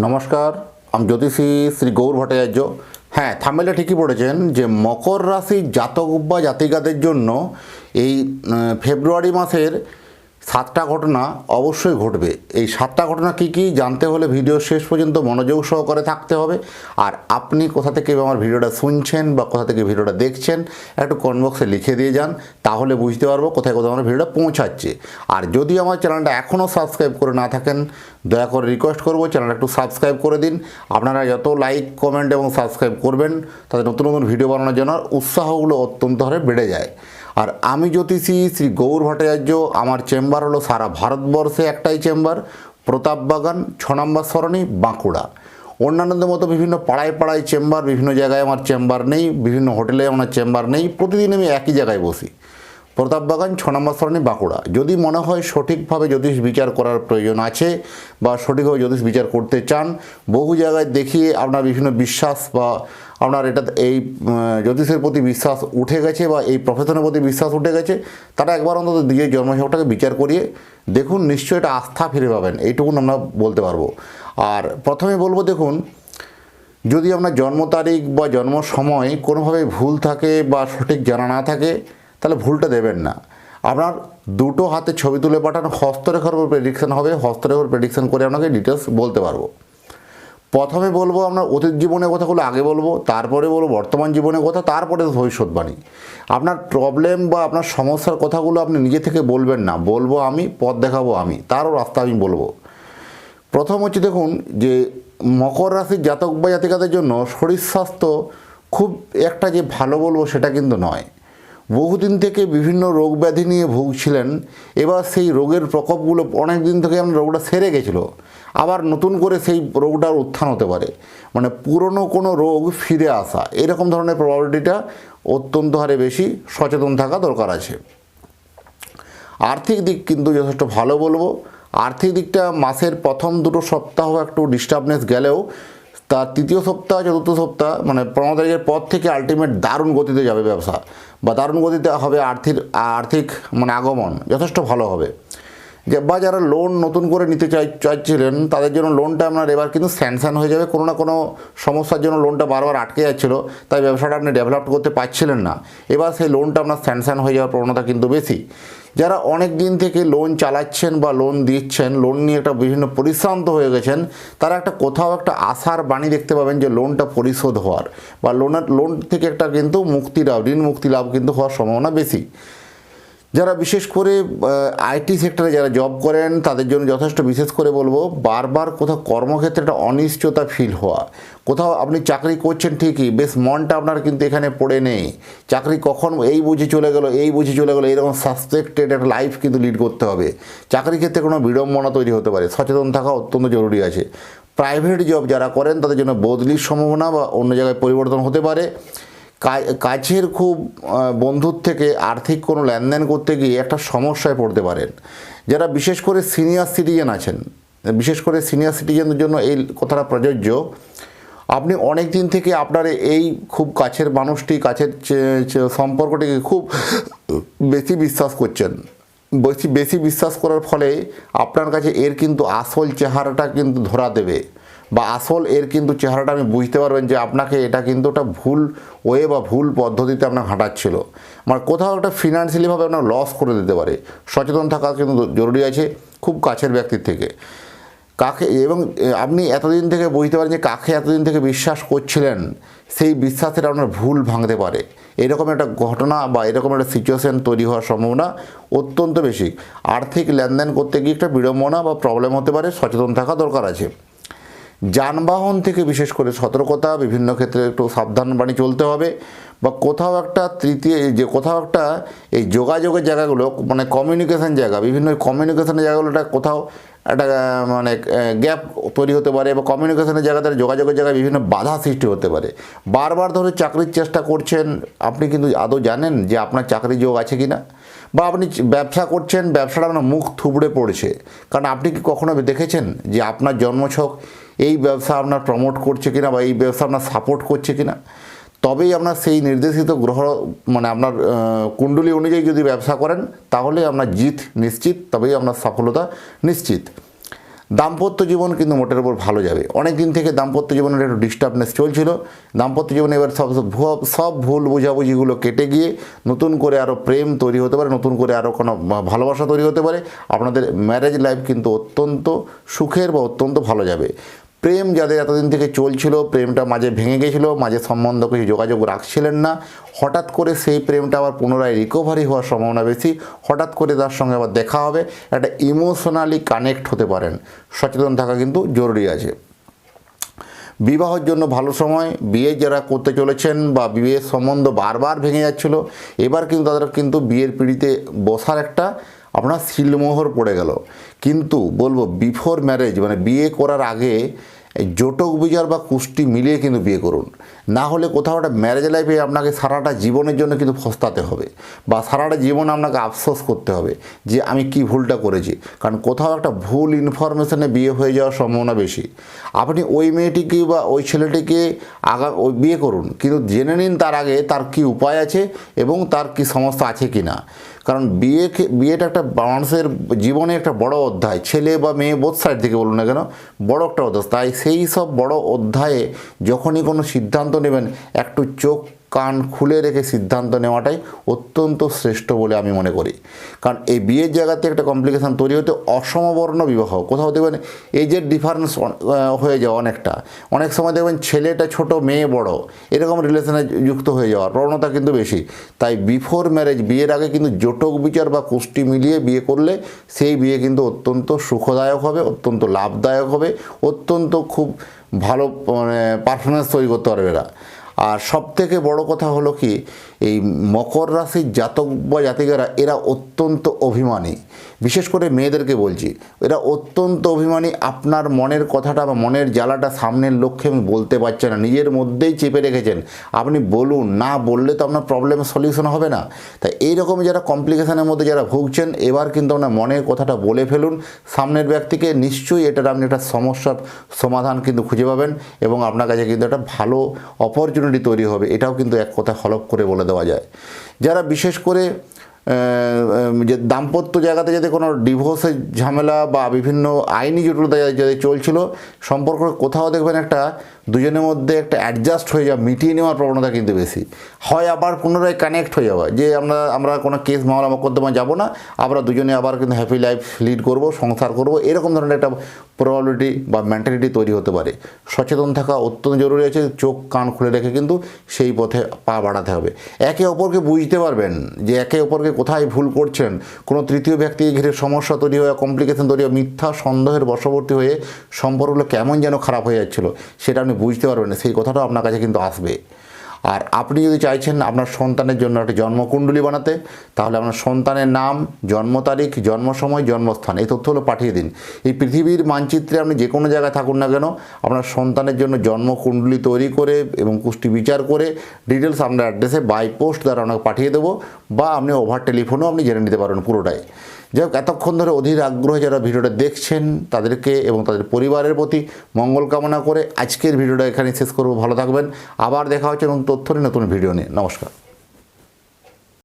নমস্কার, আমি জ্যোতিষী শ্রী গৌর ভট্টাচার্য। হ্যাঁ থামেলে ঠিকই পড়েছেন যে মকর রাশির জাতক বা জাতিকাদের জন্য এই ফেব্রুয়ারি মাসের সাতটা ঘটনা অবশ্যই ঘটবে। এই সাতটা ঘটনা কি কি জানতে হলে ভিডিও শেষ পর্যন্ত মনোযোগ সহকারে থাকতে হবে। আর আপনি কোথা থেকে আমার ভিডিওটা শুনছেন বা কোথা থেকে ভিডিওটা দেখছেন, একটু কমেন্ট বক্সে লিখে দিয়ে যান, তাহলে বুঝতে পারব কোথায় কোথাও আমার ভিডিওটা পৌঁছাচ্ছে। আর যদি আমার চ্যানেলটা এখনও সাবস্ক্রাইব করে না থাকেন, দয়া করে রিকোয়েস্ট করব, চ্যানেলটা একটু সাবস্ক্রাইব করে দিন। আপনারা যত লাইক কমেন্ট এবং সাবস্ক্রাইব করবেন, তাতে নতুন নতুন ভিডিও বানানোর জন্য উৎসাহগুলো অত্যন্ত হারে বেড়ে যায়। আর আমি জ্যোতিষী শ্রী গৌর ভট্টাচার্য, আমার চেম্বার হলো সারা ভারতবর্ষে একটাই চেম্বার প্রতাপবাগান ছ নম্বর সরণি, বাঁকুড়া। অন্যান্যদের মতো বিভিন্ন পাড়ায় পাড়ায় চেম্বার, বিভিন্ন জায়গায় আমার চেম্বার নেই, বিভিন্ন হোটেলে আমার চেম্বার নেই, প্রতিদিন আমি একই জায়গায় বসি। প্রতাপবাগান ছ নম্বর সরণি বাঁকুড়া। যদি মনে হয় সঠিকভাবে জ্যোতিষ বিচার করার প্রয়োজন আছে বা সঠিকভাবে জ্যোতিষ বিচার করতে চান, বহু জায়গায় দেখিয়ে আপনার বিভিন্ন বিশ্বাস বা আপনার এটা এই জ্যোতিষের প্রতি বিশ্বাস উঠে গেছে বা এই প্রফেশনের প্রতি বিশ্বাস উঠে গেছে, তারা একবার অন্তত দিয়ে জন্মছকটাকে বিচার করিয়ে দেখুন, নিশ্চয়ই এটা আস্থা ফিরে পাবেন। এইটুকুন আমরা বলতে পারব। আর প্রথমে বলব, দেখুন, যদি আপনার জন্ম তারিখ বা জন্ম সময় কোনোভাবে ভুল থাকে বা সঠিক জানা না থাকে তাহলে ভুলটা দেবেন না। আপনার দুটো হাতে ছবি তুলে পাঠান হস্তরেখার উপর প্রেডিকশান হবে, হস্তরেখার প্রেডিকশান করে আপনাকে ডিটেলস বলতে পারব। প্রথমে বলব আপনার অতীত জীবনের কথাগুলো আগে বলব, তারপরে বলব বর্তমান জীবনের কথা, তারপরে ভবিষ্যৎবাণী। আপনার প্রবলেম বা আপনার সমস্যার কথাগুলো আপনি নিজে থেকে বলবেন না। বলব আমি, পথ দেখাবো আমি, তারও রাস্তা আমি বলব। প্রথম হচ্ছে দেখুন যে মকর রাশির জাতক বা জাতিকাদের জন্য শরীর স্বাস্থ্য খুব একটা যে ভালো বলব সেটা কিন্তু নয়। বহুদিন থেকে বিভিন্ন রোগ ব্যাধি নিয়ে ভুগছিলেন। এবার সেই রোগের প্রকোপগুলো অনেক দিন থেকে আপনার রোগটা সেরে গেছিল। আবার নতুন করে সেই রোগটার উত্থান হতে পারে। মানে পুরনো কোনো রোগ ফিরে আসা, এরকম ধরনের প্রবাবিলিটিটা অত্যন্ত হারে বেশি সচেতন থাকা দরকার আছে। আর্থিক দিক কিন্তু যথেষ্ট ভালো বলব। আর্থিক দিকটা মাসের প্রথম দুটো সপ্তাহ একটু ডিস্টার্বনেস গেলেও তার তৃতীয় সপ্তাহ, চতুর্থ সপ্তাহ মানে পনেরো তারিখের পর থেকে আলটিমেট দারুণ গতিতে যাবে ব্যবসা। বা দারুণ গতিতে হবে আর্থিক আর্থিক মানে আগমন, যথেষ্ট ভালো হবে। যে বা যারা লোন নতুন করে নিতে চাই, চাইছিলেন, তাদের জন্য লোনটা আপনার এবার কিন্তু স্যাংশন হয়ে যাবে। কোনো না কোনো সমস্যার জন্য লোনটা বারবার আটকে যাচ্ছিল, তাই ব্যবসাটা আপনি ডেভেলপ করতে পারছিলেন না। এবার সেই লোনটা আপনার স্যাংশন হয়ে যাওয়ার প্রবণতা কিন্তু বেশি। যারা অনেক দিন থেকে লোন চালাচ্ছেন বা লোন দিচ্ছেন লোন নিয়ে একটা বিভিন্ন পরিশ্রান্ত হয়ে গেছেন, তারা একটা কোথাও একটা আশার বাণী দেখতে পাবেন যে লোনটা পরিশোধ হওয়ার বা লোনের লোন থেকে একটা কিন্তু মুক্তি লাভ, ঋণ মুক্তি লাভ কিন্তু হওয়ার সম্ভাবনা বেশি। যারা বিশেষ করে আইটি সেক্টরে যারা জব করেন, তাদের জন্য যথেষ্ট বিশেষ করে বলব, বারবার কোথাও কর্মক্ষেত্রে একটা অনিশ্চয়তা ফিল হওয়া। কোথাও আপনি চাকরি করছেন ঠিকই, বেশ মনটা আপনার কিন্তু এখানে পড়ে নেই। চাকরি কখন এই বুঝে চলে গেল, এই বুঝে চলে গেলো, এরকম সাসপেক্টেড একটা লাইফ কিন্তু লিড করতে হবে। চাকরি ক্ষেত্রে কোনো বিড়ম্বনা তৈরি হতে পারে, সচেতন থাকা অত্যন্ত জরুরি আছে। প্রাইভেট জব যারা করেন, তাদের জন্য বদলির সম্ভাবনা বা অন্য জায়গায় পরিবর্তন হতে পারে। কাছের খুব বন্ধুর থেকে আর্থিক কোনো লেনদেন করতে গিয়ে একটা সমস্যায় পড়তে পারেন। যারা বিশেষ করে সিনিয়র সিটিজেন আছেন, বিশেষ করে সিনিয়র সিটিজেনদের জন্য এই কথাটা প্রযোজ্য, আপনি অনেক দিন থেকে আপনার এই খুব কাছের মানুষটি, কাছের সম্পর্কটিকে খুব বেশি বিশ্বাস করছেন। বেশি বেশি বিশ্বাস করার ফলে আপনার কাছে এর কিন্তু আসল চেহারাটা কিন্তু ধরা দেবে। বা আসল এর কিন্তু চেহারাটা আমি বুঝতে পারবেন যে আপনাকে এটা কিন্তু একটা ভুল ওয়ে বা ভুল পদ্ধতিতে আপনার হাঁটাচ্ছিল। মানে কোথাও একটা ফিনান্সিয়ালিভাবে আপনার লস করে দিতে পারে। সচেতন থাকা কিন্তু জরুরি আছে খুব কাছের ব্যক্তির থেকে। কাকে এবং আপনি এতদিন থেকে বুঝতে পারেন যে কাকে এতদিন থেকে বিশ্বাস করছিলেন, সেই বিশ্বাসের আপনার ভুল ভাঙতে পারে। এরকম একটা ঘটনা বা এরকম একটা সিচুয়েশান তৈরি হওয়ার সম্ভাবনা অত্যন্ত বেশি। আর্থিক লেনদেন করতে গিয়ে একটা বিড়ম্বনা বা প্রবলেম হতে পারে, সচেতন থাকা দরকার আছে। যানবাহন থেকে বিশেষ করে সতর্কতা, বিভিন্ন ক্ষেত্রে একটু সাবধান বাণী চলতে হবে বা কোথাও একটা তৃতীয় যে কোথাও একটা এই যোগাযোগের জায়গাগুলো মানে কমিউনিকেশান জায়গা, বিভিন্ন কমিউনিকেশনের জায়গাগুলোটা কোথাও একটা মানে গ্যাপ তৈরি হতে পারে বা কমিউনিকেশনের জায়গাতে যোগাযোগের জায়গায় বিভিন্ন বাধা সৃষ্টি হতে পারে। বারবার ধরে চাকরির চেষ্টা করছেন, আপনি কিন্তু আদৌ জানেন যে আপনার চাকরি যোগ আছে কি না বা আপনি ব্যবসা করছেন, ব্যবসাটা আপনার মুখ থুবড়ে পড়েছে। কারণ আপনি কি কখনো দেখেছেন যে আপনার জন্মছক এই ব্যবসা আপনার প্রমোট করছে কিনা বা এই ব্যবসা আপনার সাপোর্ট করছে কিনা, তবেই আপনার সেই নির্দেশিত গ্রহ মানে আপনার কুণ্ডলী অনুযায়ী যদি ব্যবসা করেন তাহলে আপনার জিত নিশ্চিত, তবেই আপনার সফলতা নিশ্চিত। দাম্পত্য জীবন কিন্তু মোটের উপর ভালো যাবে। অনেক দিন থেকে দাম্পত্য জীবনের একটু ডিস্টার্বনেস চলছিল। দাম্পত্য জীবনে এবার সব সব ভুল বোঝাবুঝিগুলো কেটে গিয়ে নতুন করে আরও প্রেম তৈরি হতে পারে, নতুন করে আরও কোনো ভালোবাসা তৈরি হতে পারে। আপনাদের ম্যারেজ লাইফ কিন্তু অত্যন্ত সুখের বা অত্যন্ত ভালো যাবে। প্রেম যাদের এতদিন থেকে চলছিল, প্রেমটা মাঝে ভেঙে গেছিল, মাঝে সম্বন্ধ কিছু যোগাযোগ রাখছিলেন না। হঠাৎ করে সেই প্রেমটা আবার পুনরায় রিকভারি হওয়ার সম্ভাবনা বেশি। হঠাৎ করে তার সঙ্গে আবার দেখা হবে, একটা ইমোশনালি কানেক্ট হতে পারেন। সচেতন থাকা কিন্তু জরুরি আছে। বিবাহের জন্য ভালো সময়, বিয়ে যারা করতে চলেছেন বা বিয়ের সম্বন্ধ বারবার ভেঙে যাচ্ছিল, এবার কিন্তু তাদের কিন্তু বিয়ের পিড়িতে বসার একটা আপনার শিলমোহর পড়ে গেল। কিন্তু বলব বিফোর ম্যারেজ মানে বিয়ে করার আগে জটক বিচার বা কুষ্টি মিলিয়ে কিন্তু বিয়ে করুন। না হলে কোথাও একটা ম্যারেজ লাইফে আপনাকে সারাটা জীবনের জন্য কিন্তু ফস্তাতে হবে বা সারাটা জীবন আপনাকে আফসোস করতে হবে যে আমি কি ভুলটা করেছি। কারণ কোথাও একটা ভুল ইনফরমেশনে বিয়ে হয়ে যাওয়ার সম্ভাবনা বেশি। আপনি ওই মেয়েটিকে বা ওই ছেলেটিকে আগা ওই বিয়ে করুন। কিন্তু জেনে নিন তার আগে তার কি উপায় আছে এবং তার কি সমস্যা আছে কি না কারণ বিয়েকে বিয়েটা একটা মানুষের জীবনে একটা বড় অধ্যায়। ছেলে বা মেয়ে বোধ সাইড থেকে বলুন না কেন, বড় একটা অধ্যায়। তাই সেই সব বড় অধ্যায়ে যখনই কোনো সিদ্ধান্ত নেবেন, একটু চোখ কান খুলে রেখে সিদ্ধান্ত নেওয়াটাই অত্যন্ত শ্রেষ্ঠ বলে আমি মনে করি। কারণ এই বিয়ের জায়গাতে একটা কমপ্লিকেশান তৈরি হতে অসমবর্ণ বিবাহ, কোথাও দেখবেন এজের ডিফারেন্স হয়ে যাওয়া অনেকটা। অনেক সময় দেখবেন ছেলেটা ছোট, মেয়ে বড়, এরকম রিলেশনে যুক্ত হয়ে যাওয়ার প্রবণতা কিন্তু বেশি। তাই বিফোর ম্যারেজ বিয়ের আগে কিন্তু জোটক বিচার বা কুষ্টি মিলিয়ে বিয়ে করলে সেই বিয়ে কিন্তু অত্যন্ত সুখদায়ক হবে, অত্যন্ত লাভদায়ক হবে, অত্যন্ত খুব ভালো মানে পারফরমেন্স তৈরি করতে পারবে এরা। আর সব থেকে বড় কথা হলো কি, এই মকর রাশির জাতক বা জাতিকারা, এরা অত্যন্ত অভিমানী। বিশেষ করে মেয়েদেরকে বলছি, এরা অত্যন্ত অভিমানী, আপনার মনের কথাটা বা মনের জ্বালাটা সামনের লক্ষ্যে আমি বলতে পারছেন না, নিজের মধ্যেই চেপে রেখেছেন। আপনি বলুন, না বললে তো আপনার প্রবলেমের সলিউশন হবে না। তাই এইরকম যারা কমপ্লিকেশনের মধ্যে যারা ভুগছেন, এবার কিন্তু আপনার মনের কথাটা বলে ফেলুন। সামনের ব্যক্তিকে নিশ্চয়ই এটার আপনি একটা সমস্যার সমাধান কিন্তু খুঁজে পাবেন এবং আপনার কাছে কিন্তু একটা ভালো অপরচুনিটি তৈরি হবে। এটাও কিন্তু এক কথা হলপ করে বলে দেওয়া যায়। যারা বিশেষ করে যে দাম্পত্য জায়গাতে যাতে কোনো ডিভোর্সের ঝামেলা বা বিভিন্ন আইনি জটিলতা যাতে- চলছিল, সম্পর্ক কোথাও দেখবেন একটা দুজনের মধ্যে একটা অ্যাডজাস্ট হয়ে যাওয়া, মিটিয়ে নেওয়ার প্রবণতা কিন্তু বেশি। হয় আবার পুনরায় কানেক্ট হয়ে যাওয়া, যে আমরা আমরা কোনো কেস মামলা মোকদ্দমা যাব না, আমরা দুজনে আবার কিন্তু হ্যাপি লাইফ লিড করব, সংসার করব, এরকম ধরনের একটা প্রবাবিলিটি বা মেন্টালিটি তৈরি হতে পারে। সচেতন থাকা অত্যন্ত জরুরি আছে, চোখ, কান খুলে রেখে কিন্তু সেই পথে পা বাড়াতে হবে। একে অপরকে বুঝতে পারবেন যে একে অপরকে কোথায় ভুল করছেন। কোনো তৃতীয় ব্যক্তিকে ঘিরে সমস্যা তৈরি হয়ে কমপ্লিকেশন তৈরি হয়ে, মিথ্যা সন্দেহের বশবর্তী হয়ে সম্পর্কগুলো কেমন যেন খারাপ হয়ে যাচ্ছিল, সেটা বুঝতে পারবেন সেই কথাটাও আপনার কাছে কিন্তু আসবে। আর আপনি যদি চাইছেন আপনার সন্তানের জন্য একটা জন্মকুণ্ডলী বানাতে, তাহলে আপনার সন্তানের নাম, জন্ম তারিখ, জন্ম সময়, জন্মস্থান, এই তথ্য তথ্যগুলো পাঠিয়ে দিন। এই পৃথিবীর মানচিত্রে আপনি যে কোনো জায়গায় থাকুন না কেন, আপনার সন্তানের জন্য জন্মকুণ্ডলী তৈরি করে এবং কুষ্টি বিচার করে ডিটেলস আপনার অ্যাড্রেসে বাই পোস্ট দ্বারা আপনাকে পাঠিয়ে দেবো, বা আপনি ওভার টেলিফোনেও আপনি জেনে নিতে পারেন পুরোটাই। যাই হোক, এতক্ষণ ধরে অধীর আগ্রহে যারা ভিডিওটা দেখছেন তাদেরকে এবং তাদের পরিবারের প্রতি মঙ্গল কামনা করে আজকের ভিডিওটা এখানে শেষ করব। ভালো থাকবেন। আবার দেখা হচ্ছে এবং তথ্য নিয়ে নতুন ভিডিও নিয়ে। নমস্কার।